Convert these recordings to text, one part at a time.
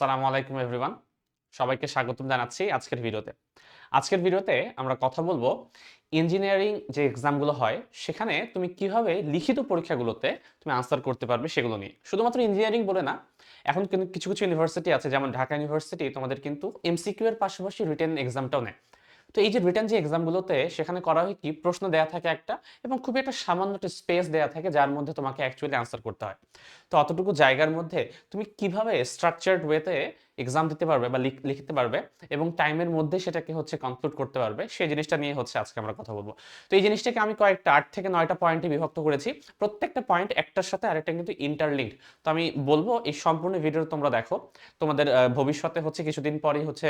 আসসালামু আলাইকুম এভরিওয়ান সবাইকে স্বাগতম জানাচ্ছি আজকের ভিডিওতে। আজকের ভিডিওতে আমরা কথা বলব ইঞ্জিনিয়ারিং যে এক্সামগুলো হয়, সেখানে তুমি কীভাবে লিখিত পরীক্ষাগুলোতে তুমি আনসার করতে পারবে সেগুলো নিয়ে। শুধুমাত্র ইঞ্জিনিয়ারিং বলে না, এখন কিন্তু কিছু কিছু ইউনিভার্সিটি আছে, যেমন ঢাকা ইউনিভার্সিটি তোমাদের কিন্তু এমসিকিউ এর পাশাপাশি রিটেন এক্সামটাও নেয়। তো এই যে রিটার্ন যে এক্সামগুলোতে সেখানে করা হয় কি, প্রশ্ন দেওয়া থাকে একটা এবং খুবই একটা সামান্য একটা স্পেস দেওয়া থাকে যার মধ্যে তোমাকে অ্যাকচুয়ালি আনসার করতে হয়। তো অতটুকু জায়গার মধ্যে তুমি কীভাবে স্ট্রাকচার্ড ওয়েতে এক্সাম দিতে পারবে বা লিখতে পারবে এবং টাইমের মধ্যে সেটাকে হচ্ছে কনক্লুড করতে পারবে, সেই জিনিসটা নিয়ে হচ্ছে আজকে আমরা কথা বলব। তো এই জিনিসটাকে আমি কয়েকটা আট থেকে নয়টা পয়েন্টে বিভক্ত করেছি। প্রত্যেকটা পয়েন্ট একটার সাথে আরেকটা কিন্তু ইন্টারলিঙ্কড তো আমি বলব এই সম্পূর্ণ ভিডিও তোমরা দেখো। তোমাদের ভবিষ্যতে হচ্ছে কিছুদিন পরেই হচ্ছে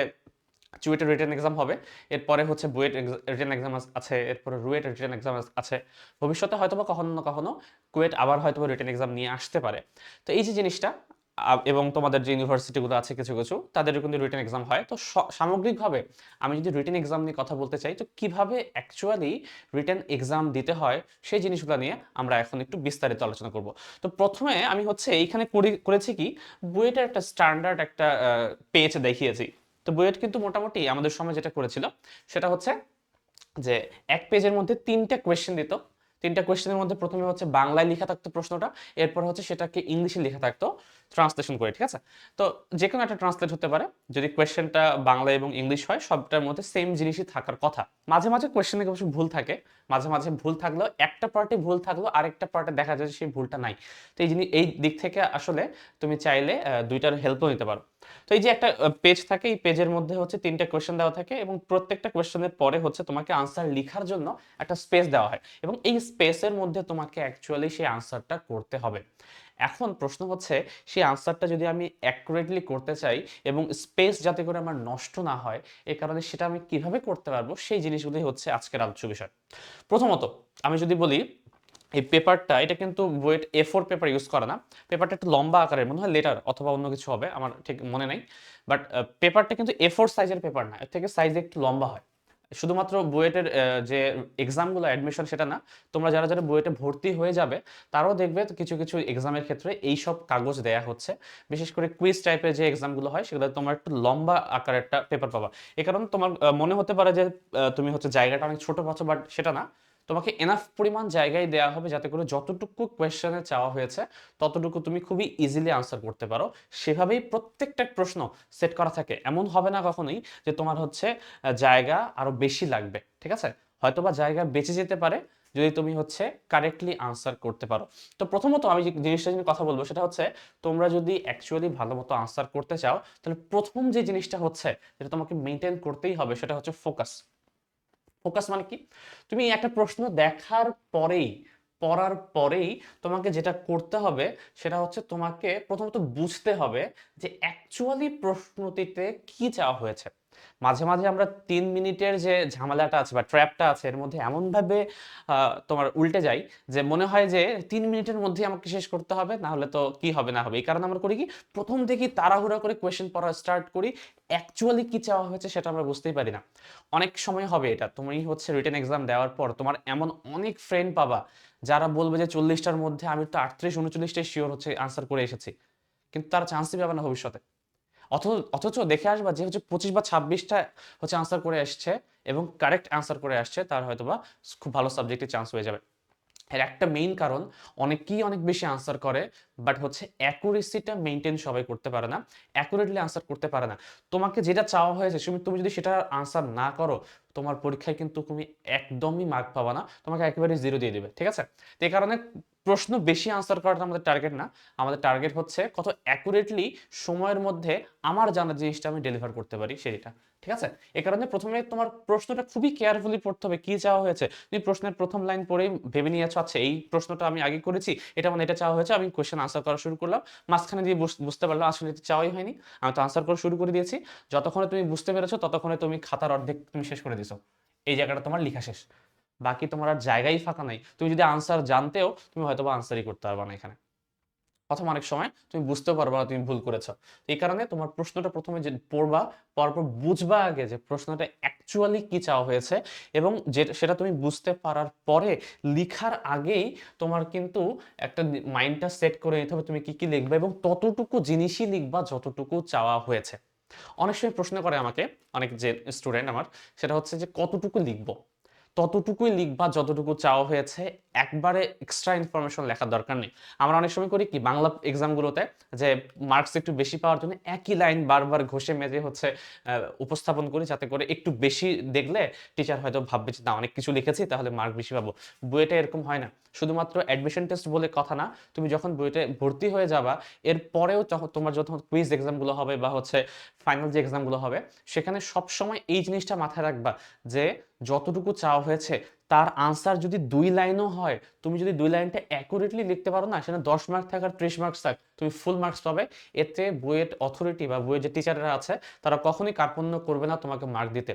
চুয়েটের রিটেন এক্সাম হবে। এরপরে হচ্ছে বুয়েট রিটেন এক্সাম আছে। এরপরে রুয়েট রিটেন এক্সাম আছে। ভবিষ্যতে হয়তো বা কখনো না কখনো কুয়েট আবার হয়তো রিটেন এক্সাম নিয়ে আসতে পারে। তো এই যে জিনিসটা এবং তোমাদের যে ইউনিভার্সিটিগুলো আছে কিছু কিছু তাদের কিন্তু রিটেন এক্সাম হয়। তো সামগ্রিকভাবে আমি যদি রিটেন এক্সাম নিয়ে কথা বলতে চাই, তো কীভাবে অ্যাকচুয়ালি রিটেন এক্সাম দিতে হয় সেই জিনিসগুলো নিয়ে আমরা এখন একটু বিস্তারিত আলোচনা করব। তো প্রথমে আমি হচ্ছে এইখানে করি- করেছি কি বুয়েটের একটা স্ট্যান্ডার্ড একটা পেজ দেখিয়েছি। তো বুয়েট কিন্তু মোটামুটি আমাদের সময় যেটা করেছিল, সেটা হচ্ছে যে এক পেজের মধ্যে তিনটা কোয়েশ্চেন দিত। তিনটা কোয়েশ্চেনের মধ্যে প্রথমে হচ্ছে বাংলায় লেখা থাকতো প্রশ্নটা, এরপর হচ্ছে সেটাকে ইংলিশে লেখা থাকতো। ট্রান্সলেশন করে, ঠিক আছে? তো যে কোনো একটা ট্রান্সলেট হতে পারে। যদি কোয়েশ্চেনটা বাংলা এবং ইংলিশ হয়, সবটার মধ্যে সেম জিনিসই থাকার কথা। মাঝে মাঝে কোয়েশ্চেনে অবশ্য ভুল থাকে। মাঝে মাঝে ভুল থাকলেও একটা পার্টে ভুল থাকলেও আরেকটা পার্টে দেখা যায় সেই ভুলটা নাই। তো এই জিনিস, এই দিক থেকে আসলে তুমি চাইলে দুইটার হেল্পও নিতে পারো। তো এই যে একটা পেজ থাকে, এই পেজের মধ্যে হচ্ছে তিনটা কোয়েশ্চেন দেওয়া থাকে এবং প্রত্যেকটা কোয়েশ্চেনের পরে হচ্ছে তোমাকে আনসার লেখার জন্য একটা স্পেস দেওয়া হয়। এবং এই স্পেসের মধ্যে তোমাকে অ্যাকচুয়ালি সেই আনসারটা করতে হবে। এখন প্রশ্ন হচ্ছে, সেই আনসারটা যদি আমি অ্যাকুরেটলি করতে চাই এবং স্পেস যাতে করে আমার নষ্ট না হয়, এ কারণে সেটা আমি কীভাবে করতে পারব? সেই জিনিসগুলোই হচ্ছে আজকের আলোচ্য বিষয়। প্রথমত, আমি যদি বলি, এই পেপারটা এটা কিন্তু weight A four paper use করে না। পেপারটা একটু লম্বা আকারের, মনে হয় লেটার অথবা অন্য কিছু হবে, আমার ঠিক মনে নেই। বাট পেপারটা কিন্তু এ ফোর সাইজের পেপার না, এর থেকে সাইজ একটু লম্বা হয়। শুধুমাত্র বুয়েটের যে এক্সামগুলো অ্যাডমিশন সেটা না, তোমরা যারা যারা বুয়েটে ভর্তি হয়ে যাবে, তারাও দেখবে কিছু কিছু এক্সামের ক্ষেত্রে এই সব কাগজ দেয়া হচ্ছে। বিশেষ করে কুইজ টাইপের যে এক্সামগুলো হয় সেগুলো তোমার একটু লম্বা আকারের একটা পেপার পাবা। এ কারণে তোমার মনে হতে পারে যে তুমি হচ্ছে জায়গাটা অনেক ছোট পাচ্ছ বাট সেটা না। তোমাকে এনাফ পরিমাণ জায়গায় দেওয়া হবে যাতে করে যতটুকু কোয়েশ্চেনে চাওয়া হয়েছে, ততটুকু তুমি খুবই ইজিলি আনসার করতে পারো। সেভাবেই প্রত্যেকটা প্রশ্ন সেট করা থাকে। এমন হবে না কখনোই যে তোমার হচ্ছে জায়গা আরও বেশি লাগবে, ঠিক আছে? হয়তোবা জায়গা বেঁচে যেতে পারে যদি তুমি হচ্ছে কারেক্টলি আনসার করতে পারো। তো প্রথমত আমি যে জিনিসটা নিয়ে কথা বলব সেটা হচ্ছে, তোমরা যদি অ্যাকচুয়ালি ভালো মতো আনসার করতে চাও, তাহলে প্রথম যে জিনিসটা হচ্ছে, যেটা তোমাকে মেনটেন করতেই হবে সেটা হচ্ছে ফোকাস ফোকাস মানে কি? তুমি একটা প্রশ্ন দেখার পরেই, পড়ার পরেই তোমাকে যেটা করতে হবে সেটা হচ্ছে তোমাকে প্রথমত বুঝতে হবে যে অ্যাকচুয়ালি প্রশ্নটিতে কি চাওয়া হয়েছে। মাঝে মাঝে আমরা তিন মিনিটের যে ঝামেলাটা আছে বা ট্র্যাপটা আছে, এর মধ্যে এমনভাবে তোমার উল্টে যাই যে মনে হয় যে তিন মিনিটের মধ্যে আমাকে শেষ করতে হবে, না হলে তো কি হবে, না হবে। এই কারণে আমরা করি কি, প্রথম থেকেই তাড়াহুড়া করে কোয়েশ্চেন পড়া স্টার্ট করি অ্যাকচুয়ালি কি চাওয়া হয়েছে সেটা আমরা বুঝতেই পারি না। অনেক সময় হবে এটা, তুমি হচ্ছে রিটেন এক্সাম দেওয়ার পর তোমার এমন অনেক ফ্রেন্ড পাবা, যারা বলবে যে চল্লিশটার মধ্যে আমি তো আটত্রিশ, উনচল্লিশটাই শিওর হচ্ছে আনসার করে এসেছি। কিন্তু তারা চান্সই পাবে না ভবিষ্যতে। অথচ অথচ দেখে আসবা যে হচ্ছে পঁচিশ বা ছাব্বিশটা হচ্ছে আনসার করে আসছে এবং কারেক্ট আনসার করে আসছে, তার হয়তোবা খুব ভালো সাবজেক্টে চান্স হয়ে যাবে। এর একটা মেইন কারণ, অনেকেই অনেক বেশি আনসার করে বাট হচ্ছে অ্যাকুরেসিটা মেনটেন সবাই করতে পারে না। অ্যাকুরেটলি আনসার করতে পারে না। তোমাকে যেটা চাওয়া হয়েছে তুমি তুমি যদি সেটা আনসার না করো তোমার পরীক্ষায় কিন্তু তুমি একদমই মার্ক পাবা না, তোমাকে একেবারে জিরো দিয়ে দেবে, ঠিক আছে? তো এই কারণে প্রশ্ন বেশি আনসার করাটা আমাদের টার্গেট না, আমাদের টার্গেট হচ্ছে কত অ্যাকুরেটলি সময়ের মধ্যে আমার জানা জিনিসটা আমি ডেলিভার করতে পারি সেটা ঠিক আছে? এ কারণে প্রথমে তোমার প্রশ্নটা খুবই কেয়ারফুলি পড়তে হবে, কি চাওয়া হয়েছে? তুমি প্রশ্নের প্রথম লাইন পড়েই ভেবে নিয়ে আছো আচ্ছা এই প্রশ্নটা আমি আগে করেছি, এটা মানে এটা চাওয়া হয়েছে, আমি কোয়েশ্চেন আনসার করা শুরু করলাম, মাঝখানে দিয়ে বুঝ- বুঝতে পারলাম, আসলে এটা চাওয়াই হয়নি, আমি তো আনসার করা শুরু করে দিয়েছি, যতক্ষণে তুমি বুঝতে পেরেছ, ততক্ষণে তুমি খাতার অর্ধেক তুমি শেষ করে দিছো। এই জায়গাটা তোমার লেখা শেষ। বাকি তোমার আর জায়গাই ফাঁকা নাই। তুমি যদি আনসার জানতেও, তুমি হয়তো বা আনসারই করতে পারবে না এখানে। অথবা অনেক সময় তুমি বুঝতে পারবা না, তুমি ভুল করেছ। এই কারণে তোমার প্রশ্নটা প্রথমে যে পড়বা, পরপর বুঝবা আগে যে প্রশ্নটা অ্যাকচুয়ালি কি চাওয়া হয়েছে এবং যে সেটা তুমি বুঝতে পারার পরে লিখার আগেই তোমার কিন্তু একটা মাইন্ডটা সেট করে নিতে হবে তুমি কি কি লিখবে এবং ততটুকু জিনিসই লিখবা যতটুকু চাওয়া হয়েছে। অনেক সময় প্রশ্ন করে আমাকে, অনেক যে স্টুডেন্ট আমার, সেটা হচ্ছে যে কতটুকু লিখব? ততটুকুই লিখবা যতটুকু চাওয়া হয়েছে, একবারে এক্সট্রা ইনফরমেশন লেখার দরকার নেই। আমরা অনেক সময় করি কি, বাংলা এক্সামগুলোতে যে মার্কস একটু বেশি পাওয়ার জন্য একই লাইন বারবার ঘষে মেজে হচ্ছে উপস্থাপন করি যাতে করে একটু বেশি দেখলে টিচার হয়তো ভাববে যে, না, অনেক কিছু লিখেছি, তাহলে মার্ক বেশি পাবো। বুয়েটে এরকম হয় না। শুধুমাত্র অ্যাডমিশন টেস্ট বলে কথা না, তুমি যখন বইতে ভর্তি হয়ে যাবা এর পরেও তোমার যখন কুইজ এক্সামগুলো হবে বা হচ্ছে ফাইনাল যে এক্সামগুলো হবে, সেখানে সবসময় এই জিনিসটা মাথায় রাখবা যে যতটুকু চাওয়া হয়েছে তার আনসার যদি দুই লাইনও হয়, তুমি যদি দুই লাইনটা অ্যাকুরেটলি লিখতে পারো না সেটা দশ মার্ক থাক আর ত্রিশ মার্কস থাক, তুমি ফুল মার্কস পাবে। এতে বইয়ের অথরিটি বা বইয়ের যে টিচাররা আছে, তারা কখনোই কার্পণ্য করবে না তোমাকে মার্ক দিতে।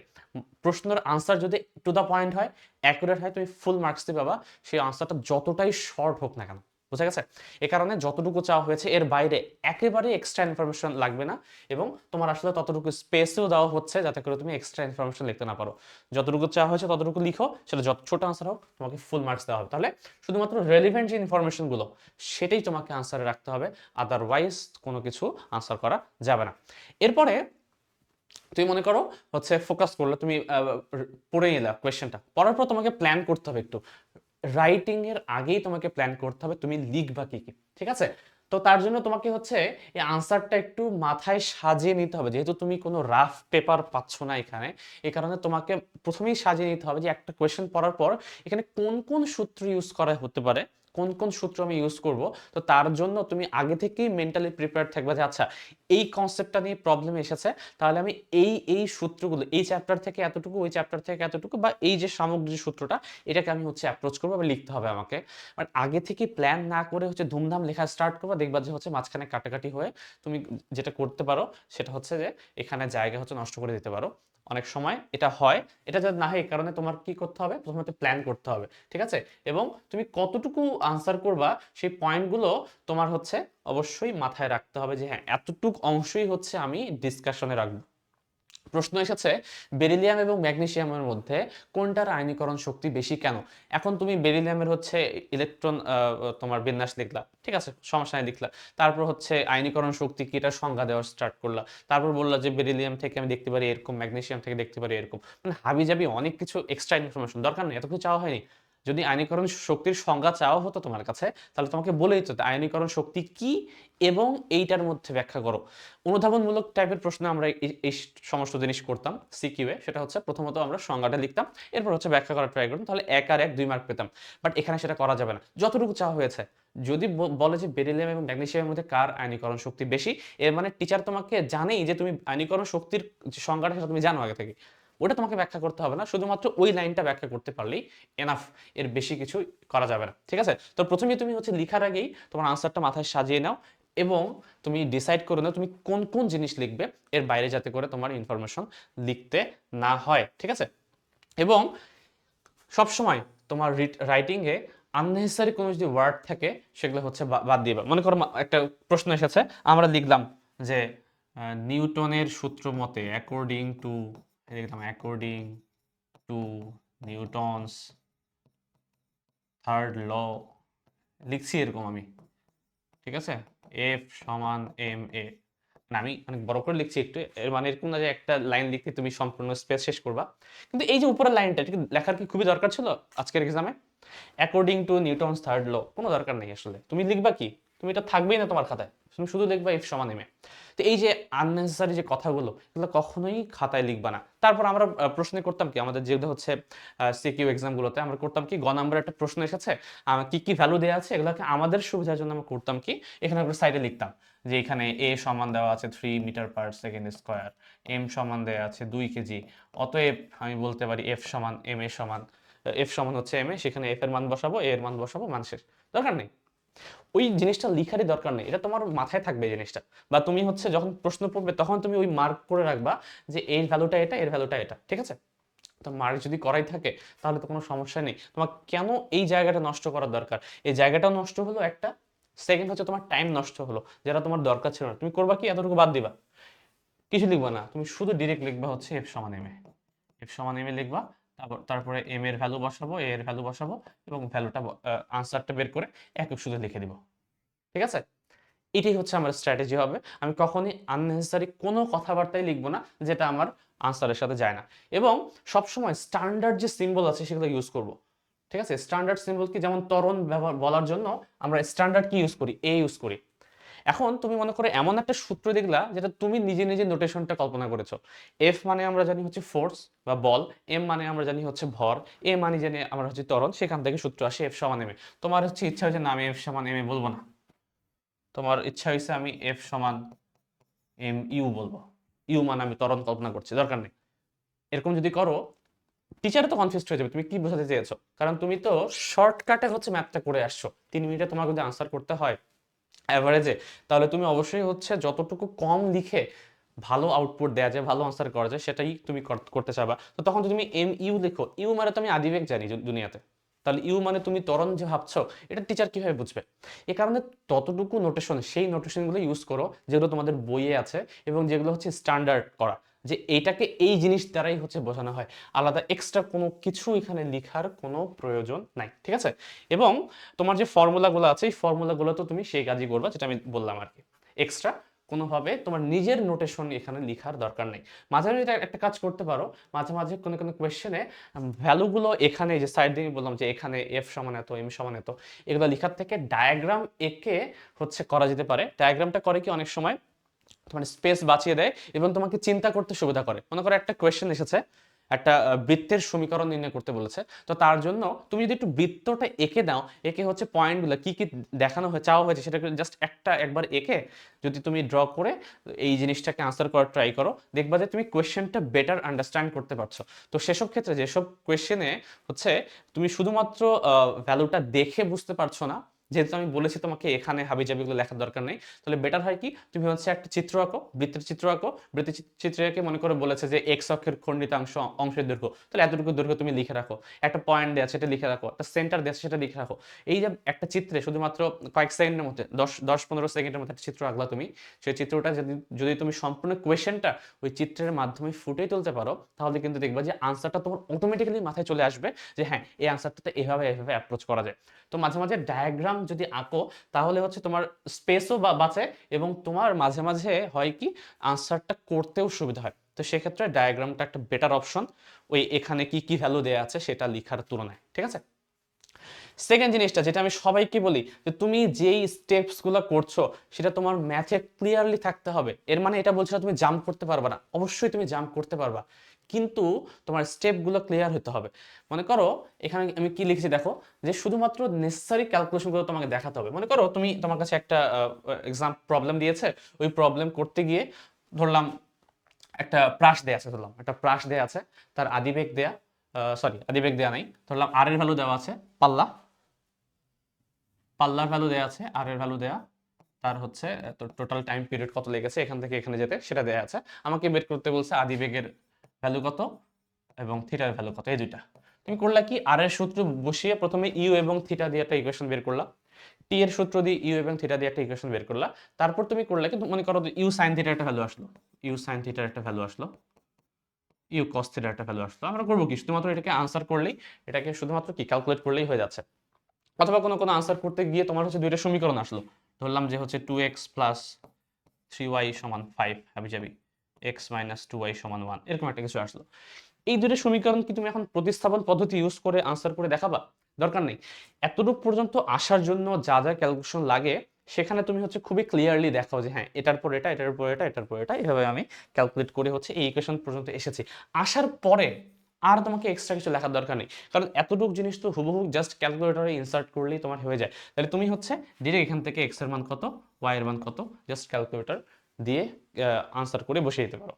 প্রশ্নের আনসার যদি টু দ্য পয়েন্ট হয় অ্যাকুরেট হয়, তুমি ফুল মার্কস দিয়ে পাবা। সেই আনসারটা যতটাই শর্ট হোক না কেন। বুঝা গেছে? এ কারণে যতটুকু চাওয়া হয়েছে, এর বাইরে একেবারে এক্সট্রা ইনফরমেশন লাগবে না এবং তোমার আসলে ততটুকু স্পেসও দেওয়া হচ্ছে যাতে করে তুমি এক্সট্রা ইনফরমেশন লিখতে না পারো। যতটুকু চাওয়া হয়েছে, ততটুকু লিখো, সেটা যত ছোট আনসার হোক, তোমাকে ফুল মার্কস দেওয়া হবে। তাহলে শুধুমাত্র রেলিভেন্ট যে ইনফরমেশনগুলো সেটাই তোমাকে আনসারে রাখতে হবে আদারওয়াইজ কোনো কিছু আনসার করা যাবে না। এরপরে তুমি মনে করো হচ্ছে ফোকাস করলে তুমি পড়ে নিলা কোয়েশ্চেনটা পড়ার পর তোমাকে প্ল্যান করতে হবে একটু। রাইটিং এর আগেই তোমাকে প্ল্যান করতে হবে তুমি লিখবা কি কি, ঠিক আছে? তো তার জন্য তোমাকে হচ্ছে এই আনসারটা একটু মাথায় সাজিয়ে নিতে হবে। যেহেতু তুমি কোনো রাফ পেপার পাচ্ছ না এখানে এই কারণে তোমাকে প্রথমেই সাজিয়ে নিতে হবে যে একটা কোয়েশ্চেন পড়ার পর এখানে কোন কোন সূত্র ইউজ করা হতে পারে। কোন কোন সূত্র আমি ইউজ করব? তো তার জন্য তুমি আগে থেকেই মেন্টালি প্রিপেয়ার থাকবে যে আচ্ছা এই কনসেপ্টটা নিয়ে প্রবলেম এসেছে, তাহলে আমি এই এই সূত্রগুলো, এই চ্যাপ্টার থেকে এতটুকু, ওই চ্যাপ্টার থেকে এতটুকু বা এই যে সামগ্রিক সূত্রটা, এটাকে আমি হচ্ছে অ্যাপ্রোচ করব বা লিখতে হবে আমাকে। বাট আগে থেকে প্ল্যান না করে হচ্ছে ধুমধাম লেখা স্টার্ট করব, দেখবা যে হচ্ছে মাঝখানে কাটাকাটি হয়ে তুমি যেটা করতে পারো, সেটা হচ্ছে যে এখানে জায়গা হচ্ছে নষ্ট করে দিতে পারো। অনেক সময় এটা হয়। এটা যাতে না হয়, এই কারণে তোমার কি করতে হবে? প্রথমত প্ল্যান করতে হবে, ঠিক আছে? এবং তুমি কতটুকু আনসার করবা, সেই পয়েন্টগুলো তোমার হচ্ছে অবশ্যই মাথায় রাখতে হবে যে হ্যাঁ এতটুকু অংশই হচ্ছে আমি ডিসকাশনে রাখব। প্রশ্ন এসেছে, বেরিলিয়াম এবং ম্যাগনেশিয়ামের মধ্যে কোনটার আয়নীকরণ শক্তি বেশি কেন? এখন তুমি বেরিলিয়ামের হচ্ছে ইলেকট্রন তোমার বিন্যাস লিখলা, ঠিক আছে? সমস্যা নেই লিখলা। তারপর হচ্ছে আয়নীকরণ শক্তি কি? এটা সংজ্ঞা দেওয়া স্টার্ট করলা। তারপর বললা যে বেরিলিয়াম থেকে আমি দেখতে পারি এরকম, ম্যাগনেসিয়াম থেকে দেখতে পারি এরকম। মানে হাবিজাবি অনেক কিছু এক্সট্রা ইনফরমেশন দরকার নেই, এত কিছু চাওয়া হয়নি। যদি আয়নীকরণ শক্তির সংজ্ঞা চাওয়া হতো তোমার কাছে, তাহলে তোমাকে বলেই দিত আয়নীকরণ শক্তি কি এবং এইটার মধ্যে ব্যাখ্যা করো। অনুধাবনমূলক টাইপের প্রশ্ন আমরা এই- সমস্ত জিনিস করতাম সিকিউএ সেটা হচ্ছে প্রথমত আমরা সংজ্ঞাটা লিখতাম, এরপর হচ্ছে ব্যাখ্যা করার ট্রাই করতাম, তাহলে এক আর এক দুই মার্ক পেতাম। বাট এখানে সেটা করা যাবে না। যতটুকু চাওয়া হয়েছে, যদি বলে যে বেরিলিয়াম এবং ম্যাগনেসিয়ামের মধ্যে কার আয়নীকরণ শক্তি বেশি, এর মানে টিচার তোমাকে জানেই যে তুমি আয়নীকরণ শক্তির সংজ্ঞাটা সেটা তুমি জানো আগে থেকে। ওটা তোমাকে ব্যাখ্যা করতে হবে না, শুধুমাত্র ওই লাইনটা ব্যাখ্যা করতে পারলেই এনাফ এর বেশি কিছু করা যাবে না, ঠিক আছে? তো প্রথমে তুমি হচ্ছে লিখার আগেই তোমার আনসারটা মাথায় সাজিয়ে নাও এবং তুমি ডিসাইড করে নাও তুমি কোন কোন জিনিস লিখবে, এর বাইরে যাতে করে তোমার ইনফরমেশন লিখতে না হয়, ঠিক আছে? এবং সবসময় তোমার রাইটিংয়ে আননেসেসারি কোনো যদি ওয়ার্ড থাকে, সেগুলো হচ্ছে বাদ দিয়ে মনে করো একটা প্রশ্ন এসেছে, আমরা লিখলাম যে নিউটনের সূত্র মতে অ্যাকর্ডিং টু লিখলাম according to Newton's third law লিখছি এরকম আমি, ঠিক আছে? এফ সমান এম এ না আমি অনেক বড় করে লিখছি একটু মানে এরকম না যে একটা লাইন লিখতে তুমি সম্পূর্ণ স্পেস শেষ করবা। কিন্তু এই যে উপরের লাইনটা লেখার কি খুবই দরকার ছিল আজকের এক্সামে according to Newton's third law কোনো দরকার নেই আসলে। তুমি লিখবা কি? তুমি এটা থাকবেই না তোমার খাতায়। তুমি শুধু লিখবা এফ সমান এম এ তো এই যে আননেসেসারি যে কথাগুলো, এগুলো কখনোই খাতায় লিখবা না। তারপর আমরা প্রশ্নে করতাম কি, আমাদের যেগুলো হচ্ছে সিকিউ এক্সামগুলোতে আমরা করতাম কি, গ নাম্বার একটা প্রশ্ন এসেছে কি কি ভ্যালু দেওয়া আছে, এগুলোকে আমাদের সুবিধার জন্য আমরা করতাম কি, এখানে আমরা সাইডে লিখতাম যে এখানে এ সমান দেওয়া আছে three metre per second square m সমান দেওয়া আছে দুই কেজি, অতএব আমি বলতে পারি এফ সমান এম এ সমান এফ সমান হচ্ছে এম এ সেখানে এফ এর মান বসাবো এ এর মান বসাবো, মান শেষ। দরকার নেই। ওই জিনিসটা লিখারই দরকার নেই। এটা তোমার মাথায় থাকবে জিনিসটা। বা তুমি হচ্ছে যখন প্রশ্ন পড়বে, তখন তুমি ওই মার্ক করে রাখবা যে এর ভ্যালুটা এটা, এর ভ্যালুটা এটা, ঠিক আছে? তো মার্ক যদি করাই থাকে, তাহলে তো কোনো সমস্যা নেই। তোমার কেন এই জায়গাটা নষ্ট করার দরকার? এই জায়গাটা নষ্ট হলো একটা সেকেন্ড হচ্ছে তোমার টাইম নষ্ট হলো, যেটা তোমার দরকার ছিল না। তুমি করবা কি? এতটুকু বাদ দিবা। কিছু লিখবা না। তুমি শুধু ডিরেক্ট লিখবা হচ্ছে এফ সমান এম এ এফ সমান এম এ লিখবা। তারপর, তারপরে এম এর ভ্যালু বসাবো এ এর ভ্যালু বসাবো এবং ভ্যালুটা আনসারটা বের করে একক শুধু লিখে দিব। ঠিক আছে? এটাই হচ্ছে আমার স্ট্র্যাটেজি হবে। আমি কখনই আননেসেসারি কোনো কথাবার্তাই লিখব না যেটা আমার আনসারের সাথে যায় না। এবং সবসময় স্ট্যান্ডার্ড যে সিম্বল আছে সেগুলো ইউজ করব। ঠিক আছে? স্ট্যান্ডার্ড সিম্বল কি? যেমন ব্যবহার বলার জন্য আমরা স্ট্যান্ডার্ড কি ইউজ করি? এ ইউজ করি। এখন তুমি মনে করো এমন একটা সূত্র দেখলা যেটা তুমি নিজে নিজে নোটেশনটা কল্পনা করেছ। এফ মানে আমরা জানি হচ্ছে ফোর্স বা বল এম মানে আমরা জানি হচ্ছে ভর এ মানে জানি আমরা হচ্ছে ত্বরণ, সেখান থেকে সূত্র আসে এফ সমান এম তোমার হচ্ছে ইচ্ছা হয়েছে, না, আমি এফ সমান এম এ বলব না। তোমার ইচ্ছা হয়েছে, আমি এফ সমান এম ইউ বলব। ইউ মানে আমি ত্বরণ কল্পনা করছি, দরকার নেই। এরকম যদি করো টিচার তো কনফিউজ হয়ে যাবে, তুমি কি বোঝাতে চেয়েছো? কারণ তুমি তো শর্টকাটে হচ্ছে ম্যাথটা করে আসছো। তিন মিনিটে তোমাকে যদি আনসার করতে হয় অ্যাভারেজে তাহলে তুমি অবশ্যই হচ্ছে যতটুকু কম লিখে ভালো আউটপুট দেওয়া যায়, ভালো আনসার করা যায়, সেটাই তুমি করতে চাবা। তো তখন তুমি এম ইউ লেখো। ইউ মানে তো আমি আদিবেগ জানি দুনিয়াতে। তাহলে ইউ মানে তুমি তরণ যে ভাবছ, এটা টিচার কীভাবে বুঝবে? এ কারণে ততটুকু নোটেশন সেই নোটেশনগুলো ইউজ করো, যেগুলো তোমাদের বইয়ে আছে এবং যেগুলো হচ্ছে স্ট্যান্ডার্ড করা। যে এইটাকে এই জিনিস দ্বারাই হচ্ছে বোঝানো হয়। আলাদা এক্সট্রা কোনো কিছু এখানে লেখার কোনো প্রয়োজন নাই, ঠিক আছে? এবং তোমার যে ফর্মুলাগুলো আছে, এই ফর্মুলাগুলো তো তুমি সেই কাজই করবা যেটা আমি বললাম আর কি। এক্সট্রা কোনোভাবে তোমার নিজের নোটেশন এখানে লেখার দরকার নেই। মাঝে মাঝে একটা কাজ করতে পারো, মাঝে মাঝে কোনো কোনো কোয়েশ্চেনে ভ্যালুগুলো এখানে যে সাইড দিয়ে বললাম যে এখানে এফ সমান এত এম সমান এত, এগুলো লেখার থেকে ডায়াগ্রাম এঁকে হচ্ছে করা যেতে পারে। ডায়াগ্রামটা করে কি অনেক সময় তোমার স্পেস বাঁচিয়ে দেয় এবং তোমাকে চিন্তা করতে সুবিধা করে। মনে করো একটা কোয়েশ্চেন এসেছে, একটা বৃত্তের সমীকরণ নির্ণয় করতে বলেছে। তো তার জন্য তুমি যদি একটু বৃত্তটা এঁকে দাও, এঁকে হচ্ছে পয়েন্টগুলো কি কি দেখানো হয়ে চাওয়া হয়েছে, সেটাকে জাস্ট একটা, একবার এঁকে যদি তুমি ড্র করে এই জিনিসটাকে আনসার করার ট্রাই করো, দেখবা যে তুমি কোয়েশ্চেনটা বেটার আন্ডারস্ট্যান্ড করতে পারছ। তো সেসব ক্ষেত্রে যেসব কোয়েশ্চেনে হচ্ছে, তুমি শুধুমাত্র ভ্যালুটা দেখে বুঝতে পারছ না যেহেতু আমি বলেছি তোমাকে এখানে হাবিজাবিগুলো লেখার দরকার নেই, তাহলে বেটার হয় কি? তুমি হচ্ছে একটা চিত্র আঁকো, বৃত্তের চিত্র আঁকো, বৃত্তের চিত্র- এঁকে মনে করে বলেছে যে এক্স অক্ষের খণ্ডিতাংশ অংশের দৈর্ঘ্য, তাহলে এতটুকু দৈর্ঘ্য তুমি লিখে রাখো। একটা পয়েন্ট দেওয়া সেটা লিখে রাখো, একটা সেন্টার দেওয়া সেটা লিখে রাখো। এই যে একটা চিত্রে শুধুমাত্র কয়েক সেকেন্ডের মধ্যে, দশ দশ পনেরো সেকেন্ডের মধ্যে একটা চিত্র আঁকলা তুমি, সেই চিত্রটা যদি যদি তুমি সম্পূর্ণ কোয়েশ্চেনটা ওই চিত্রের মাধ্যমে ফুটিয়ে তুলতে পারো, তাহলে কিন্তু দেখবা যে আনসারটা তোমার অটোমেটিক্যালি মাথায় চলে আসবে যে হ্যাঁ এই আনসারটাতে এভাবে এভাবে অ্যাপ্রোচ করা যায়। তো মাঝে মাঝে ডায়াগ্রাম যদি আঁকো, তাহলে হচ্ছে তোমার স্পেসও বাঁচে এবং তোমার মাঝে মাঝে হয় কি আনসারটা করতেও সুবিধা হয়। তো সেক্ষেত্রে ডায়াগ্রামটা একটা বেটার অপশন ওই এখানে কি কি ভ্যালু দেওয়া আছে সেটা লেখার তুলনায়, ঠিক আছে? সেকেন্ড জিনিসটা যেটা আমি সবাইকে বলি, যে তুমি যেই স্টেপসগুলো করছ, সেটা তোমার ম্যাথে ক্লিয়ারলি থাকতে হবে। এর মানে এটা বলছো তুমি জাম্প করতে পারবা না, অবশ্যই তুমি জাম্প করতে পারবা। কিন্তু তোমার স্টেপগুলো ক্লিয়ার হতে হবে। মনে করো, এখানে আমি কি লিখেছি দেখো? যে শুধুমাত্র নেসেসারি ক্যালকুলেশনগুলো তোমাকে দেখাতে হবে। মনে করো, তুমি তোমার কাছে একটা এক্সাম প্রবলেম দিয়েছে, ওই প্রবলেম করতে গিয়ে ধরলাম একটা প্রাস দেয়া আছে, ধরলাম। একটা প্রাস দেয়া আছে, তার আদিবেগ দেয়া সরি আদিবেগ দেয়া নাই। ধরলাম আর এর ভ্যালু দেওয়া আছে, পাল্লা। পাল্লার ভ্যালু দেয়া আছে আর এর ভ্যালু দেয়া। তার হচ্ছে টোটাল টাইম পিরিয়ড কত লেগেছে, এখান থেকে এখানে যেতে, সেটা দেয়া আছে। আমাকে বের করতে বলছে আদিবেগের ভ্যালু কত এবং থিটার ভ্যালু কত? এই দুইটা। তুমি করলা কি? আর এর সূত্র বসিয়ে প্রথমে ইউ এবং থিটা দিয়ে একটা ইকুয়েশন বের করলা। টি এর সূত্র দিয়ে ইউ এবং থিটা দিয়ে একটা ইকুয়েশন বের করলা। তারপর তুমি করলা কি? মনে করো ইউ সাইন থিটার একটা ভ্যালু আসলো। ইউ সাইন থিটার একটা ভ্যালু আসলো। ইউ কস থিটার একটা ভ্যালু আসলো। আমরা করব কি? শুধুমাত্র এটাকে আনসার করলেই, এটাকে শুধুমাত্র কি? ক্যালকুলেট করলেই হয়ে যাচ্ছে। অথবা কোনো কোনো আনসার করতে গিয়ে তোমার হচ্ছে দুইটা সমীকরণ আসলো। ধরলাম যে হচ্ছে two x plus three y সমান ফাইভ হাবি যাবি এক্স মাইনাস টু ওয়াই সমান ওয়ান এরকম একটা কিছু আসলো। এই দুটো সমীকরণ কি তুমি এখন প্রতিস্থাপন পদ্ধতি ইউজ করে আনসার করে দেখাবা? দরকার নেই। এতটুকু পর্যন্ত আসার জন্য যা যা ক্যালকুলেশন লাগে, সেখানে তুমি হচ্ছে খুবই ক্লিয়ারলি দেখাও যে হ্যাঁ এটার পর এটা, এটার পর এটা, এটার পর এটা, এভাবে আমি ক্যালকুলেট করে হচ্ছে এই ইকুয়েশন পর্যন্ত এসেছি। আসার পরে আর তোমাকে এক্সট্রা কিছু লেখার দরকার নেই। কারণ এতটুকু জিনিস তো হুবহু জাস্ট ক্যালকুলেটরে ইনসার্ট করলেই তোমার হয়ে যায়। তাহলে তুমি হচ্ছে ডিরেক্ট এখান থেকে এক্সের মান কত ওয়াই এর মান কত জাস্ট ক্যালকুলেটর দিয়ে আনসার করে বসিয়ে দিতে পারো।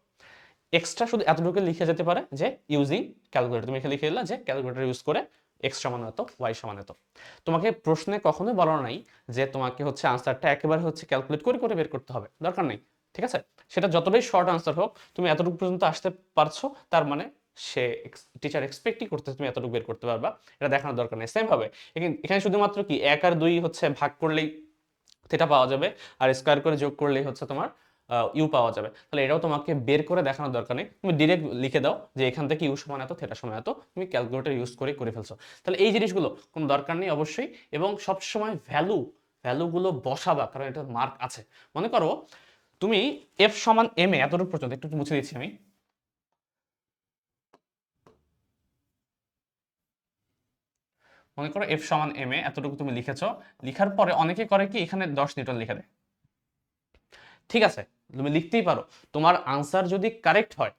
এক্সট্রা শুধু এতটুকু লিখে যেতে পারে যে ইউজিং ক্যালকুলেটর তুমি এখানে লিখে দিলা যে ক্যালকুলেটর ইউজ করে এক্স সমান এত ওয়াই সমান এত। তোমাকে প্রশ্নে কখনোই বলা নাই যে, তোমাকে হচ্ছে আনসারটা একেবারে হচ্ছে ক্যালকুলেট করে করে বের করতে হবে। দরকার নেই, ঠিক আছে? সেটা যতটাই শর্ট আনসার হোক, তুমি এতটুকু পর্যন্ত আসতে পারছ, তার মানে সে টিচার এক্সপেক্টই করতে তুমি এতটুকু বের করতে পারবা। এটা দেখানোর দরকার নেই সেম ভাবে এখানে শুধুমাত্র কি, এক আর দুই হচ্ছে ভাগ করলেই থিটা পাওয়া যাবে, আর স্কোয়ার করে যোগ করলেই হচ্ছে তোমার ইউ পাওয়া যাবে। তাহলে এটাও তোমাকে বের করে দেখানোর দরকার নেই। তুমি ডিরেক্ট লিখে দাও যে এখান থেকে ইউ সমান এত থেটা সমান এত, তুমি ক্যালকুলেটর ইউজ করে করে ফেলছো। তাহলে এই জিনিসগুলো কোনো দরকার নেই অবশ্যই। এবং সবসময় ভ্যালু ভ্যালুগুলো বসাবা, কারণ এটা মার্ক আছে। মনে করো তুমি এফ সমান এম এ, এতটুকু পর্যন্ত, একটু মুছে দিচ্ছি আমি। মনে করো এফ সমান এম এ এতটুকু তুমি লিখেছ। লিখার পরে অনেকে করে কি, এখানে দশ নিউটন লিখে দেয়। ঠিক আছে? তুমি লিখতেই পারো। তোমার আনসার যদি কারেক্ট হয়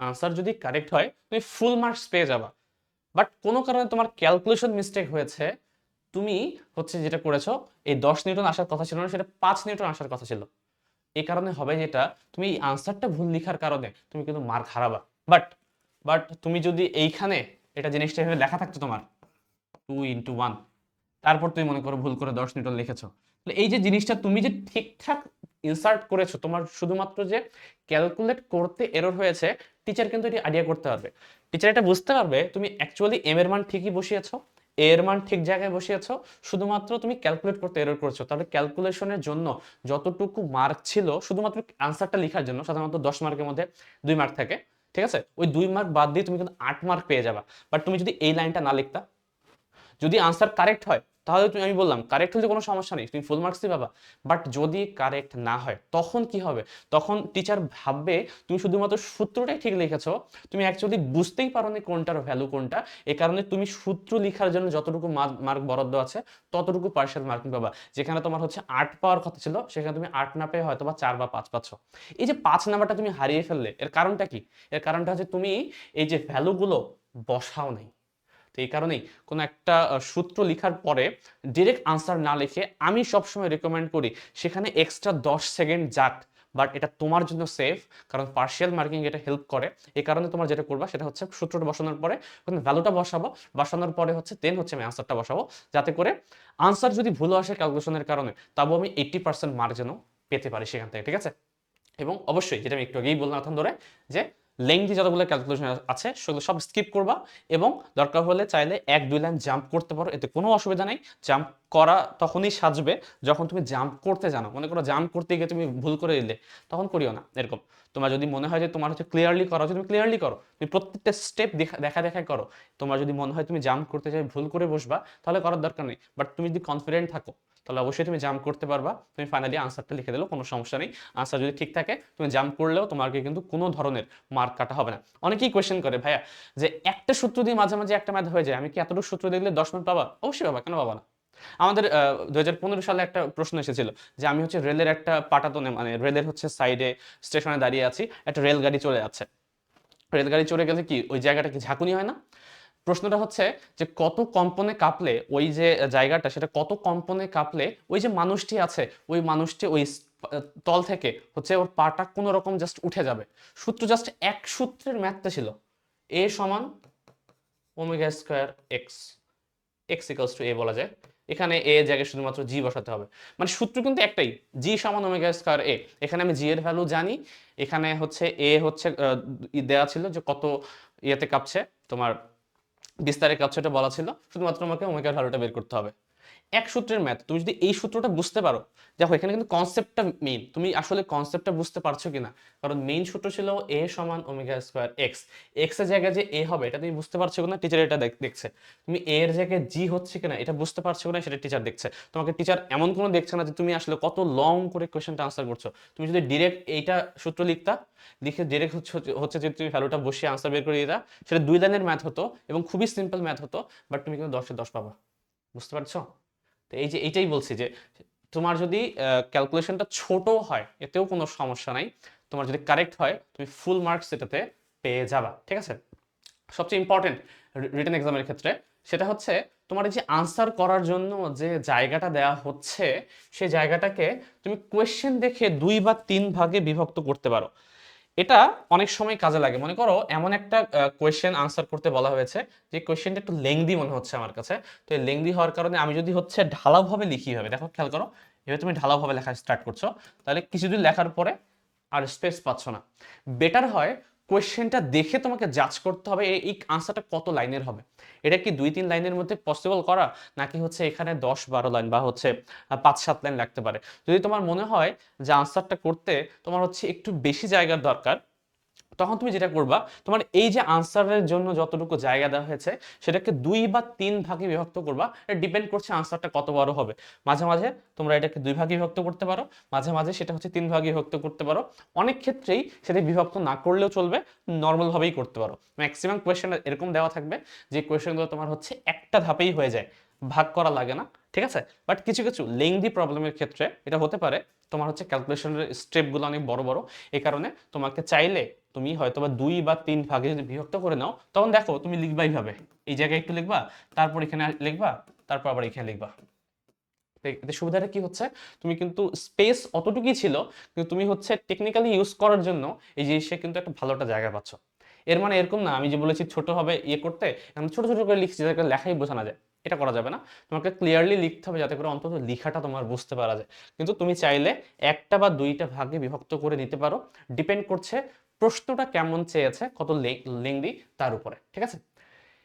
আনসার যদি কারেক্ট হয়, তুমি ফুল মার্কস পেয়ে যাবা। বাট কোনো কারণে তোমার ক্যালকুলেশন মিস্টেক হয়েছে, তুমি হচ্ছে যেটা করেছ, এই দশ নিউটন আসার কথা ছিল না, সেটা পাঁচ নিউটন আসার কথা ছিল। এই কারণে হবে যেটা, তুমি এই আনসারটা ভুল লিখার কারণে তুমি কিন্তু মার্ক হারাবা। বাট বাট তুমি যদি এইখানে এটা জিনিসটা এভাবে লেখা থাকতো তোমার টু ইন্টু ওয়ান তারপর তুমি মনে করো ভুল করে দশ নিউটন লিখেছো। এই যে জিনিসটা তুমি যে ঠিকঠাক ইনসার্ট করেছ, তোমার শুধুমাত্র যে ক্যালকুলেট করতে এরর হয়েছে টিচার কিন্তু এটি আইডিয়া করতে পারবে। টিচার এটা বুঝতে পারবে, তুমি অ্যাকচুয়ালি এম এর মান ঠিকই বসিয়েছো এ এর মান ঠিক জায়গায় বসিয়েছো, শুধুমাত্র তুমি ক্যালকুলেট করতে এরর করেছ। তাহলে ক্যালকুলেশনের জন্য যতটুকু মার্ক ছিল, শুধুমাত্র আনসারটা লেখার জন্য, সাধারণত দশ মার্কের মধ্যে দুই মার্ক থাকে, ঠিক আছে? ওই দুই মার্ক বাদ দিয়ে তুমি কিন্তু আট মার্ক পেয়ে যাবা। বাট তুমি যদি এই লাইনটা না লিখতা, যদি আনসার কারেক্ট হয় তাহলে তুমি, আমি বললাম কারেক্ট হলে কোনো সমস্যা নেই, তুমি ফুল মার্কসই পাবা। বাট যদি কারেক্ট না হয়, তখন কি হবে? তখন টিচার ভাববে, তুমি শুধুমাত্র সূত্রটাই ঠিক লিখেছো, তুমি অ্যাকচুয়ালি বুঝতেই পারো না কোনটার ভ্যালু কোনটা। এ কারণে তুমি সূত্র লেখার জন্য যতটুকু মার্ক বরাদ্দ আছে, ততটুকু পার্শিয়াল মার্কিং পাবা। যেখানে তোমার হচ্ছে আট পাওয়ার কথা ছিল, সেখানে তুমি আট না পেয়ে হয়তো বা চার বা পাঁচ পাচ্ছ। এই যে পাঁচ নাম্বারটা তুমি হারিয়ে ফেললে, এর কারণটা কি? এর কারণটা হচ্ছে তুমি এই যে ভ্যালুগুলো বসাও নেই। তো এই কারণেই কোনো একটা সূত্র লেখার পরে ডিরেক্ট আনসার না লিখে আমি সবসময় রেকমেন্ড করি সেখানে এক্সট্রা দশ সেকেন্ড যাক। বাট এটা তোমার জন্য সেফ কারণ পার্শিয়াল মার্কিং এটা হেল্প করে। এই কারণে তোমার যেটা করবা সেটা হচ্ছে সূত্রটা বসানোর পরে ওখানে ভ্যালুটা বসাবো, বসানোর পরে হচ্ছে দেন হচ্ছে আমি আনসারটা বসাবো। যাতে করে আনসার যদি ভুল আসে ক্যালকুলেশনের কারণে, তবু আমি এইট্টি পার্সেন্ট মার্ক যেন পেতে পারি সেখান থেকে, ঠিক আছে? এবং অবশ্যই, যেটা আমি একটু আগেই বললাম ধরে, যে লেংথি যতগুলো ক্যালকুলেশন আছে, সেগুলো সব স্কিপ করবা এবং দরকার হলে চাইলে এক, দুই লাইন জাম্প করতে পারো, এতে কোনো অসুবিধা নেই। জাম্প করা তখনই সাজবে যখন তুমি জাম্প করতে জানো। মনে করো জাম্প করতে গিয়ে তুমি ভুল করে দিলে, তখন করিও না, এরকম। তোমার যদি মনে হয় যে তোমার হচ্ছে ক্লিয়ারলি করা হচ্ছে তুমি ক্লিয়ারলি করো। তুমি প্রত্যেকটা স্টেপ দেখা দেখা করো। তোমার যদি মনে হয় তুমি জাম্প করতে চাই, ভুল করে বসবা, তাহলে করার দরকার নেই। বাট তুমি যদি কনফিডেন্ট থাকো, তাহলে অবশ্যই তুমি জাম্প করতে পারবা। তুমি ফাইনালি আনসারটা লিখে দিলেও কোনো সমস্যা নেই। আনসার যদি ঠিক থাকে, তুমি জাম্প করলেও তোমাকে কিন্তু কোনো ধরনের মার্ক কাটা হবে না। অনেকেই কোয়েশ্চেন করে, ভাইয়া, যে একটা সূত্র দিয়ে মাঝে মাঝে একটা ম্যাথ হয়ে যায়, আমি কি এতটুকু সূত্র দেখলে দশ মিনিট পাবা? অবশ্যই পাবা, কেন পাবা না? আমাদের দু হাজার পনেরো সালে একটা প্রশ্ন এসেছিল যে আমি হচ্ছে রেলের একটা পাটাতনে মানে রেলের হচ্ছে সাইডে স্টেশনে দাঁড়িয়ে আছি, একটা রেলগাড়ি চলে যাচ্ছে রেলগাড়ি চলে গেলে কি ওই জায়গাটা কি ঝাঁকুনি হয় না? প্রশ্নটা হচ্ছে যে কত কম্পনে কাঁপলে ওই যে জায়গাটা, সেটা কত কম্পনে কাঁপলে ওই যে মানুষটি আছে, ওই মানুষটি ওই তল থেকে হচ্ছে ওর পাটা কোনো রকম জাস্ট উঠে যাবে। সূত্র জাস্ট এক সূত্রের ম্যাথটা ছিল। এ সমান omega square x x equals to a বলা যায়। এখানে এ জায়গায় শুধুমাত্র জি বসাতে হবে। মানে সূত্র কিন্তু একটাই জি সমান ওমেগা স্কোয়ার এ এখানে আমি জি এর ভ্যালু জানি, এখানে হচ্ছে এ হচ্ছে দেওয়া ছিল যে কত ইয়েতে কাঁপছে, তোমার বিস্তারে কাঁপছে এটা বলা ছিল, শুধুমাত্র আমাকে ওমেগার ভ্যালুটা বের করতে হবে। এক সূত্রের ম্যাথ তুমি যদি এই সূত্রটা বুঝতে পারো, দেখো এখানে কিন্তু কনসেপ্টটা মেইন তুমি আসলে কনসেপ্টটা বুঝতে পারছ কিনা? কারণ মেইন সূত্র ছিল এ সমান ওমেগা স্কোয়ার এক্স এক্সের জায়গায় যে এ হবে, এটা তুমি বুঝতে পারছ কিনা? টিচার এটা দেখছে। তুমি এ এর জায়গায় জি হচ্ছে কিনা, এটা বুঝতে পারছ কিনা? সেটা টিচার দেখছে। তোমাকে টিচার এমন কোনো দেখছে না যে তুমি আসলে কত লং করে কোয়েশ্চেনটা আনসার করছ। তুমি যদি ডিরেক্ট এইটা সূত্র লিখতা, লিখে ডিরেক্ট হচ্ছে হচ্ছে যে তুমি ভ্যালুটা বসিয়ে আনসার বের করে দিতা, সেটা দুই লাইনের ম্যাথ হতো এবং খুবই সিম্পল ম্যাথ হতো বাট তুমি কিন্তু দশে দশ পাবা। বুঝতে পারছ? তো এই যে এইটাই বলছি যে তোমার যদি ক্যালকুলেশনটা ছোট হয়, এতেও কোনো সমস্যা নাই। তোমার যদি কারেক্ট হয়, তুমি ফুল মার্কস এটাতে পেয়ে যাবা, ঠিক আছে? সবচেয়ে ইম্পর্টেন্ট রিটেন এক্সামের ক্ষেত্রে সেটা হচ্ছে তোমার এই যে আনসার করার জন্য যে জায়গাটা দেওয়া হচ্ছে, সেই জায়গাটাকে তুমি কোয়েশ্চেন দেখে দুই বা তিন ভাগে বিভক্ত করতে পারো। এটা অনেক সময় কাজে লাগে। মনে করো, এমন একটা কোয়েশ্চেন আনসার করতে বলা হয়েছে, যে কোয়েশ্চেনটা একটু লেংদি মনে হচ্ছে আমার কাছে। তো এই লেংদি হওয়ার কারণে আমি যদি হচ্ছে ঢালাভাবে লিখি হবে দেখো খেয়াল করো, এভাবে তুমি ঢালাভাবে লেখা স্টার্ট করছ, তাহলে কিছুদিন লেখার পরে আর স্পেস পাচ্ছ না। বেটার হয় কোয়েশ্চেনটা দেখে তোমাকে জাজ করতে হবে এই- আনসারটা কত লাইনের হবে? এটা কি দুই তিন লাইনের মধ্যে পসিবল করা? নাকি হচ্ছে এখানে দশ বারো লাইন বা হচ্ছে পাঁচ সাত লাইন লাগতে পারে? যদি তোমার মনে হয় যে আনসারটা করতে তোমার হচ্ছে একটু বেশি জায়গার দরকার তখন তুমি যেটা করবা, তোমার এই যে আনসারের জন্য যতটুকু জায়গা দেওয়া হয়েছে, সেটাকে দুই বা তিন ভাগে বিভক্ত করবা। এটা ডিপেন্ড করছে আনসারটা কত বড় হবে। মাঝে মাঝে তোমরা এটাকে দুই ভাগে বিভক্ত করতে পারো, মাঝে মাঝে সেটা হচ্ছে তিন ভাগে বিভক্ত করতে পারো। অনেক ক্ষেত্রেই সেটা বিভক্ত না করলেও চলবে নর্মাল ভাবেই করতে পারো। ম্যাক্সিমাম কোয়েশ্চেন এরকম দেওয়া থাকবে যে কোয়েশ্চেনগুলো তোমার হচ্ছে একটা ধাপেই হয়ে যায়, ভাগ করা লাগে না, ঠিক আছে? বাট কিছু কিছু লেংদি প্রবলেমের ক্ষেত্রে এটা হতে পারে, তোমার হচ্ছে ক্যালকুলেশনের স্টেপগুলো অনেক বড় বড়। এই কারণে তোমাকে চাইলে তুমি হয়তো বা দুই বা তিন ভাগে যদি বিভক্ত করে নাও, তখন দেখো তুমি লিখবা এইভাবে। এই জায়গায় একটু লিখবা, তারপর এখানে লিখবা, তারপর আবার এখানে লিখবা। এতে সুবিধাটা কি হচ্ছে? তুমি কিন্তু স্পেস অতটুকুই ছিল, কিন্তু তুমি হচ্ছে টেকনিক্যালি ইউজ করার জন্য এই জিনিসে কিন্তু একটা ভালো একটা জায়গা পাচ্ছ। এর মানে এরকম না, আমি যে বলেছি ছোট হবে ইয়ে করতে আমি ছোট ছোট করে লিখছি যাতে লেখাই বোঝানো যায়। এটা করা যাবে না। তোমাকে ক্লিয়ারলি লিখতে হবে যাতে করে অন্তত লেখাটা তোমার বুঝতে পারা যায়। কিন্তু তুমি চাইলে একটা বা দুইটা ভাগে বিভক্ত করে নিতে পারো। ডিপেন্ড করছে প্রশ্নটা কেমন চেয়েছে, কত লেংদি তার উপরে, ঠিক আছে?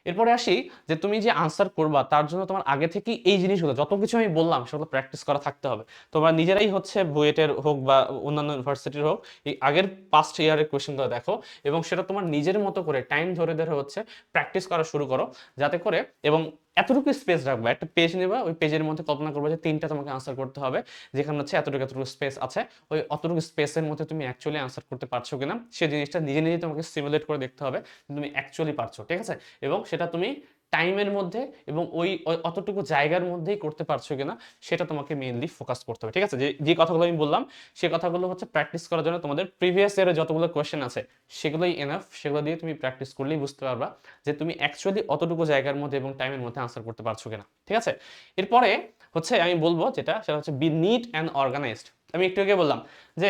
এরপরে আসি যে তুমি যে আনসার করবা, তার জন্য তোমার আগে থেকেই এই জিনিসগুলো, যত কিছু আমি বললাম, সেগুলো প্র্যাকটিস করা থাকতে হবে। তোমরা নিজেরাই হচ্ছে বুয়েটের হোক বা অন্যান্য ইউনিভার্সিটির হোক, এই আগের পাস্ট ইয়ারের কোয়েশ্চেনগুলো দেখো এবং সেটা তোমার নিজের মতো করে টাইম ধরে ধরে হচ্ছে প্র্যাকটিস করা শুরু করো, যাতে করে এবং এতটুকু স্পেস রাখবে। একটা পেজ নেবা, ওই পেজের মধ্যে কল্পনা করব যে তিনটা তোমাকে আনসার করতে হবে। যেখানে হচ্ছে এতটুকু এতটুকু স্পেস আছে। ওই অতটুকু স্পেসের মধ্যে তুমি অ্যাকচুয়ালি আনসার করতে পারছ কিনা সেই জিনিসটা নিজে নিজে তোমাকে সিমুলেট করে দেখতে হবে তুমি অ্যাকচুয়ালি পারছ, ঠিক আছে? এবং সেটা তুমি টাইমের মধ্যে এবং ওই অতটুকু জায়গার মধ্যেই করতে পারছ কিনা, সেটা তোমাকে মেইনলি ফোকাস করতে হবে, ঠিক আছে? যে যে কথাগুলো আমি বললাম, সে কথাগুলো হচ্ছে প্র্যাকটিস করার জন্য তোমাদের প্রিভিয়াস ইয়ারে যতগুলো কোয়েশ্চেন আছে, সেগুলোই এনাফ সেগুলো দিয়ে তুমি প্র্যাকটিস করলেই বুঝতে পারবা যে তুমি অ্যাকচুয়ালি অতটুকু জায়গার মধ্যে এবং টাইমের মধ্যে আনসার করতে পারছ কিনা, ঠিক আছে? এরপরে হচ্ছে আমি বলব যেটা, সেটা হচ্ছে বি নিট অ্যান্ড অর্গানাইজড আমি একটু আগে বললাম যে,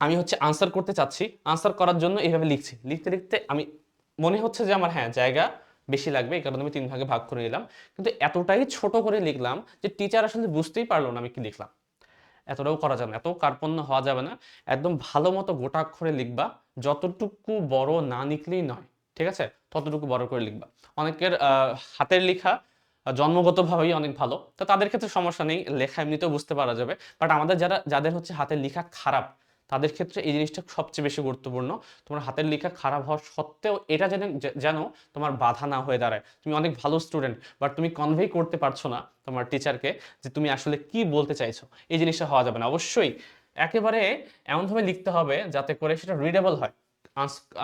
আমি হচ্ছে আনসার করতে চাচ্ছি আনসার করার জন্য এইভাবে লিখছি। লিখতে লিখতে আমি, মনে হচ্ছে যে আমার হ্যাঁ জায়গা বেশি লাগবে, এই কারণে আমি তিন ভাগে ভাগ করে নিলাম। কিন্তু এতটাই ছোট করে লিখলাম যে টিচার আসলে বুঝতেই পারল না আমি কি লিখলাম। এতটাও করা যাবে না, এত কার্পণ্য হওয়া যাবে না। একদম ভালো মতো গোটা অক্ষরে লিখবা, যতটুকু বড় না লিখলেই নয়, ঠিক আছে? ততটুকু বড় করে লিখবা। অনেকের হাতের লেখা জন্মগতভাবেই অনেক ভালো। তো তাদের ক্ষেত্রে সমস্যা নেই, লেখা এমনিতেও বুঝতে পারা যাবে। বাট আমাদের যারা, যাদের হচ্ছে হাতের লেখা খারাপ তাদের ক্ষেত্রে এই জিনিসটা সবচেয়ে বেশি গুরুত্বপূর্ণ। তোমার হাতের লেখা খারাপ হওয়া সত্ত্বেও এটা যেন যেন তোমার বাধা না হয়ে দাঁড়ায়। তুমি অনেক ভালো স্টুডেন্ট বাট তুমি কনভে করতে পারছ না তোমার টিচারকে যে তুমি আসলে কি বলতে চাইছো। এই জিনিসটা হওয়া যাবে না। অবশ্যই একেবারে এমনভাবে লিখতে হবে যাতে করে সেটা রিডেবল হয়।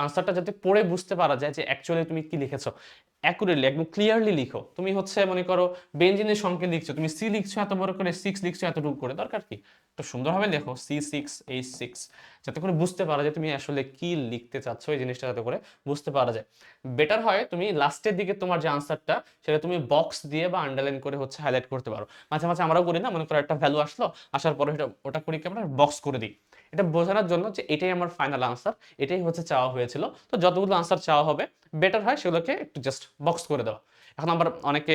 আনসারটা যাতে পড়ে বুঝতে পারা যায় যে অ্যাকচুয়ালি তুমি কি লিখেছো। অ্যাকুরেটলি একদম ক্লিয়ারলি লিখো। তুমি হচ্ছে, মনে করো বেঞ্জিনের সংখ্যা লিখছো, তুমি সি লিখছো, এত বড় করে সিক্স লিখছো, এতটুকু করে, দরকার কি? তো সুন্দরভাবে লেখো সি সিক্স এইচ সিক্স যাতে করে বুঝতে পারা যায় তুমি আসলে কি লিখতে চাচ্ছ এই জিনিসটা, যাতে করে বুঝতে পারা যায়। বেটার হয় তুমি লাস্টের দিকে তোমার যে আনসারটা সেটা তুমি বক্স দিয়ে বা আন্ডারলাইন করে হচ্ছে হাইলাইট করতে পারো। মাঝে মাঝে আমরাও করি না, মনে করো একটা ভ্যালু আসলো, আসার পরে এটা ওটা করি কি আমরা বক্স করে দিই। এটা বোঝানোর জন্য যে এটাই আমার ফাইনাল আনসার এটাই হচ্ছে চাওয়া হয়েছিল। তো যতগুলো আনসার চাওয়া হবে বেটার হয় সেগুলোকে একটু জাস্ট বক্স করে দেওয়া। এখন আবার অনেকে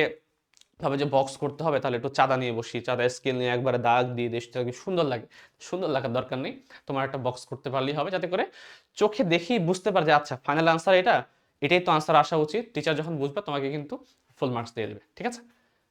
ভাবে যে বক্স করতে হবে, তাহলে একটু চাঁদা নিয়ে বসি, চাঁদা স্কেল নিয়ে একবারে দাগ দিয়ে কি সুন্দর লাগে? সুন্দর লাগার দরকার নেই, তোমার একটা বক্স করতে পারলেই হবে, যাতে করে চোখে দেখি বুঝতে পারে যে আচ্ছা ফাইনাল আনসার এটা, এটাই তো আনসার আসা উচিত। টিচার যখন বুঝবে, তোমাকে কিন্তু ফুল মার্কস দিয়ে দেবে, ঠিক আছে?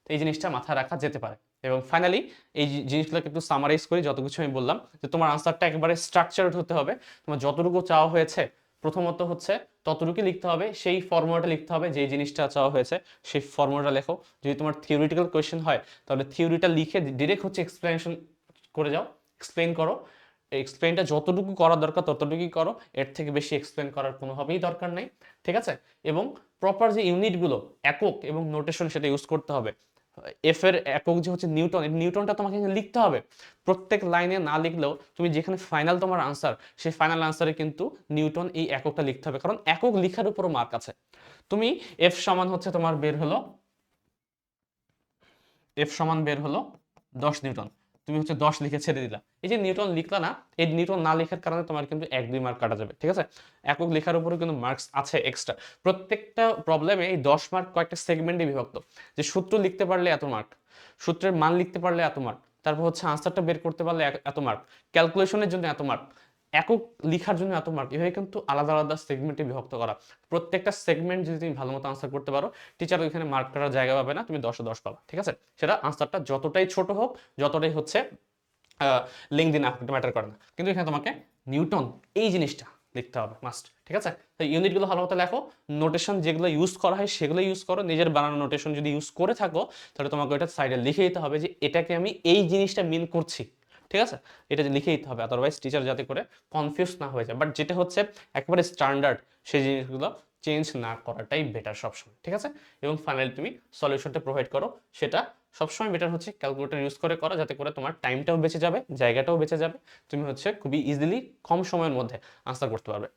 তো এই জিনিসটা মাথায় রাখা যেতে পারে। এবং ফাইনালি এই জিনিসগুলোকে একটু সামারাইজ করি, যত কিছু আমি বললাম, যে তোমার আনসারটা একেবারে স্ট্রাকচারড হতে হবে। তোমার যতটুকু চাওয়া হয়েছে, প্রথমত হচ্ছে ততটুকু লিখতে হবে, সেই ফর্মুলাটা লিখতে হবে, যেই জিনিসটা চাওয়া হয়েছে, সেই ফর্মুলাটা লেখো। যদি তোমার থিওরিটিক্যাল কোয়েশ্চেন হয়, তাহলে থিওরিটা লিখে ডিরেক্ট হচ্ছে এক্সপ্লেনেশন করে যাও এক্সপ্লেন করো। এক্সপ্লেনটা যতটুকু করা দরকার, ততটুকুই করো, এর থেকে বেশি এক্সপ্লেন করার কোনোভাবেই দরকার নেই, ঠিক আছে? এবং প্রপার যে ইউনিটগুলো একক এবং নোটেশন সেটা ইউজ করতে হবে এফ এর একক যে হচ্ছে নিউটন, এই নিউটনটা তোমাকে এখানে লিখতে হবে। প্রত্যেক লাইনে না লিখলেও তুমি যেখানে ফাইনাল তোমার আনসার সেই ফাইনাল আনসারে কিন্তু নিউটন এই এককটা লিখতে হবে। কারণ একক লিখার উপরও মার্ক আছে। তুমি এফ সমান হচ্ছে তোমার বের হলো এফ সমান বের হলো দশ নিউটন। তুমি হচ্ছে দশ লিখে ছেড়ে দিলা। এই যে নিউটন লিখলা না, এই নিউটন না লেখার কারণে তোমার কিন্তু এক, দুই মার্ক কাটা যাবে, ঠিক আছে? একক লেখার উপরে কিন্তু মার্কস আছে এক্সট্রা প্রত্যেকটা প্রবলেমে এই দশ মার্ক কয়েকটা সেগমেন্টে বিভক্ত। যে সূত্র লিখতে পারলে এত মার্ক সূত্রের মান লিখতে পারলে এত মার্ক তারপর হচ্ছে আনসারটা বের করতে পারলে এত মার্ক ক্যালকুলেশনের জন্য এত মার্ক একক লেখার জন্য এত মার্ক এভাবে কিন্তু আলাদা আলাদা সেগমেন্টে বিভক্ত করা। প্রত্যেকটা সেগমেন্ট যদি তুমি ভালো মতো আনসার করতে পারো টিচার ওইখানে মার্ক করার জায়গা পাবে না, তুমি দশে দশ পাবা, ঠিক আছে? সেটা আনসারটা যতটাই ছোট হোক, যতটাই হচ্ছে দিন আপনি ম্যাটার করে না। কিন্তু এখানে তোমাকে নিউটন এই জিনিসটা লিখতে হবে মাস্ট ঠিক আছে? তো ইউনিটগুলো ভালো মতো লেখো নোটেশন যেগুলো ইউজ করা হয় সেগুলো ইউজ করো, নিজের বানানো নোটেশন যদি ইউজ করে থাকো, তাহলে তোমাকে ওইটা সাইডে লিখে দিতে হবে যে এটাকে আমি এই জিনিসটা মিন করছি। ঠিক আছে? এটা লিখে দিতে হবে আদারওয়াইজ টিচার যাতে করে কনফিউজ না হয়ে যায়। বাট যেটা হচ্ছে, একবারে স্ট্যান্ডার্ড সেই জিনিসগুলো চেঞ্জ না করাটাই বেটার সবসময়, ঠিক আছে? এবং ফাইনালি তুমি সলিউশনটা প্রোভাইড করো, সেটা সবসময় বেটার হচ্ছে। ক্যালকুলেটর ইউজ করে করা, যাতে করে তোমার টাইমটাও বেঁচে যাবে, জায়গাটাও বেঁচে যাবে। তুমি হচ্ছে খুবই ইজিলি কম সময়ের মধ্যে আনসার করতে পারবে।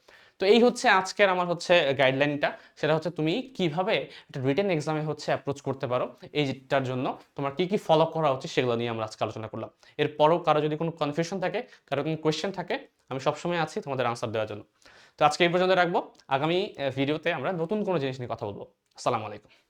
তো এই হচ্ছে আজকের আমার হচ্ছে গাইডলাইনটা সেটা হচ্ছে তুমি কীভাবে একটা রিটেন এক্সামে হচ্ছে অ্যাপ্রোচ করতে পারো এইটার জন্য তোমার কি কি ফলো করা উচিত সেগুলো নিয়ে আমরা আজকে আলোচনা করলাম। এরপরও কারও যদি কোনো কনফিউশন থাকে, কারও কোনো কোয়েশ্চেন থাকে, আমি সবসময় আছি তোমাদের আনসার দেওয়ার জন্য। তো আজকে এই পর্যন্ত রাখব। আগামী ভিডিওতে আমরা নতুন কোনো জিনিস নিয়ে কথা বলব। আসসালামু আলাইকুম।